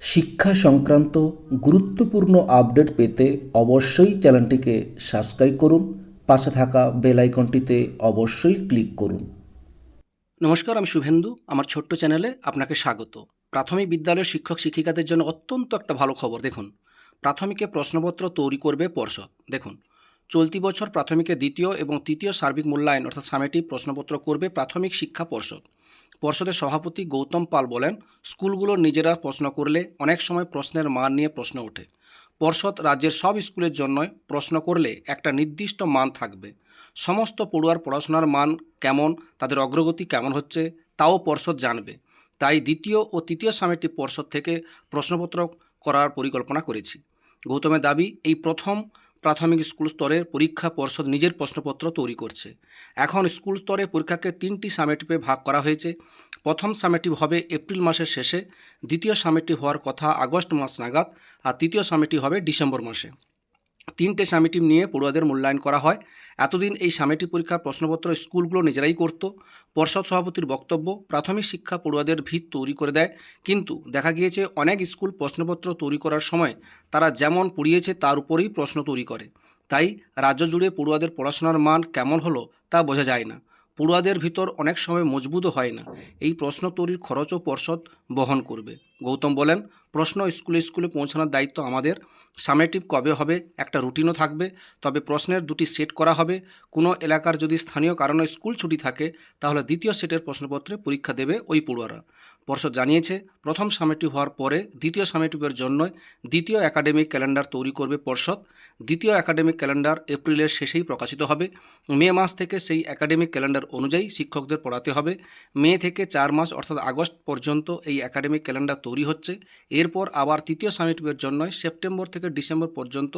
শিক্ষা সংক্রান্ত গুরুত্বপূর্ণ আপডেট পেতে অবশ্যই চ্যানেলটিকে সাবস্ক্রাইব করুন, পাশে থাকা বেল আইকনটিতে অবশ্যই ক্লিক করুন। নমস্কার, আমি শুভেন্দু। আমার ছোট্ট চ্যানেলে আপনাকে স্বাগত। প্রাথমিক বিদ্যালয়ের শিক্ষক শিক্ষিকাদের জন্য অত্যন্ত একটা ভালো খবর, দেখুন। প্রাথমিকে প্রশ্নপত্র তৈরি করবে পর্ষদ, দেখুন। চলতি বছর প্রাথমিকে দ্বিতীয় এবং তৃতীয় সার্বিক মূল্যায়ন, অর্থাৎ সামেটিভ প্রশ্নপত্র করবে প্রাথমিক শিক্ষা পর্ষদ। পর্ষদের সভাপতি গৌতম পাল বলেন, স্কুলগুলো নিজেরা প্রশ্ন করলে অনেক সময় প্রশ্নের মান নিয়ে প্রশ্ন ওঠে। পর্ষদ রাজ্যের সব স্কুলের জন্যই প্রশ্ন করলে একটা নির্দিষ্ট মান থাকবে। সমস্ত পড়ুয়ার পড়াশোনার মান কেমন, তাদের অগ্রগতি কেমন হচ্ছে, তাও পর্ষদ জানবে। তাই দ্বিতীয় ও তৃতীয় সামেটি পর্ষদ থেকে প্রশ্নপত্র করার পরিকল্পনা করেছি। গৌতমের দাবি, এই প্রথম প্রাথমিক স্কুল স্তরের পরীক্ষা পর্ষদ নিজের প্রশ্নপত্র তৈরি করছে। এখন স্কুল স্তরে পরীক্ষাকে তিনটি সামেটিপে ভাগ করা হয়েছে। প্রথম সামেটিভ হবে এপ্রিল মাসের শেষে, দ্বিতীয় সামেটিভ হওয়ার কথা আগস্ট মাস নাগাদ, আর তৃতীয় সামেটিভ হবে ডিসেম্বর মাসে। তিনটে সামেটিভ নিয়ে পড়ুয়াদের মূল্যায়ন করা হয়। এতদিন এই সামেটিভ পরীক্ষার প্রশ্নপত্র স্কুলগুলো নিজেরাই করত। পর্ষদ সভাপতির বক্তব্য, প্রাথমিক শিক্ষা পড়ুয়াদের ভিত তৈরি করে দেয়। কিন্তু দেখা গিয়েছে, অনেক স্কুল প্রশ্নপত্র তৈরি করার সময় তারা যেমন পড়িয়েছে, তার উপরেই প্রশ্ন তৈরি করে। তাই রাজ্য জুড়ে পড়ুয়াদের পড়াশোনার মান কেমন হলো তা বোঝা যায় না। পড়ুয়াদের ভিতর অনেক সময় মজবুতও হয় না। এই প্রশ্ন তৈরির খরচও পর্ষদ বহন করবে। গৌতম বলেন, প্রশ্ন স্কুলে স্কুলে পৌঁছানোর দায়িত্ব আমাদের। সামেটিভ কবে হবে? একটা রুটিনও থাকবে। তবে প্রশ্নের দুটি সেট করা হবে। কোনো এলাকার যদি স্থানীয় কারণে স্কুল ছুটি থাকে, তাহলে দ্বিতীয় সেটের প্রশ্নপত্রে পরীক্ষা দেবে ওই পড়ুয়ারা। পর্ষদ জানিয়েছে, প্রথম সামেটিভ হওয়ার পরে দ্বিতীয় সামেটিভের জন্য দ্বিতীয় একাডেমিক ক্যালেন্ডার তৈরি করবে পর্ষদ। দ্বিতীয় একাডেমিক ক্যালেন্ডার এপ্রিলের শেষেই প্রকাশিত হবে। মে মাস থেকে সেই একাডেমিক ক্যালেন্ডার অনুযায়ী শিক্ষকদের পড়াতে হবে। মে থেকে চার মাস, অর্থাৎ আগস্ট পর্যন্ত এই একাডেমিক ক্যালেন্ডার তৈরি হচ্ছে। এরপর আবার তৃতীয় সামিটিভের জন্য সেপ্টেম্বর থেকে ডিসেম্বর পর্যন্ত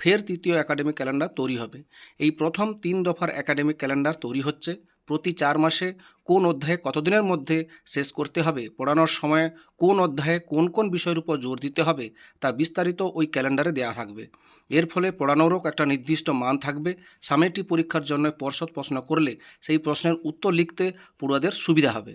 ফের তৃতীয় একাডেমিক ক্যালেন্ডার তৈরি হবে। এই প্রথম তিন দফার একাডেমিক ক্যালেন্ডার তৈরি হচ্ছে। প্রতি চার মাসে কোন অধ্যায়ে কতদিনের মধ্যে শেষ করতে হবে, পড়ানোর সময় কোন অধ্যায়ে কোন কোন বিষয়ের উপর জোর দিতে হবে, তা বিস্তারিত ওই ক্যালেন্ডারে দেওয়া থাকবে। এর ফলে পড়ানোরও একটা নির্দিষ্ট মান থাকবে। সামেটি পরীক্ষার জন্য পর্ষদ প্রশ্ন করলে সেই প্রশ্নের উত্তর লিখতে পড়ুয়াদের সুবিধা হবে।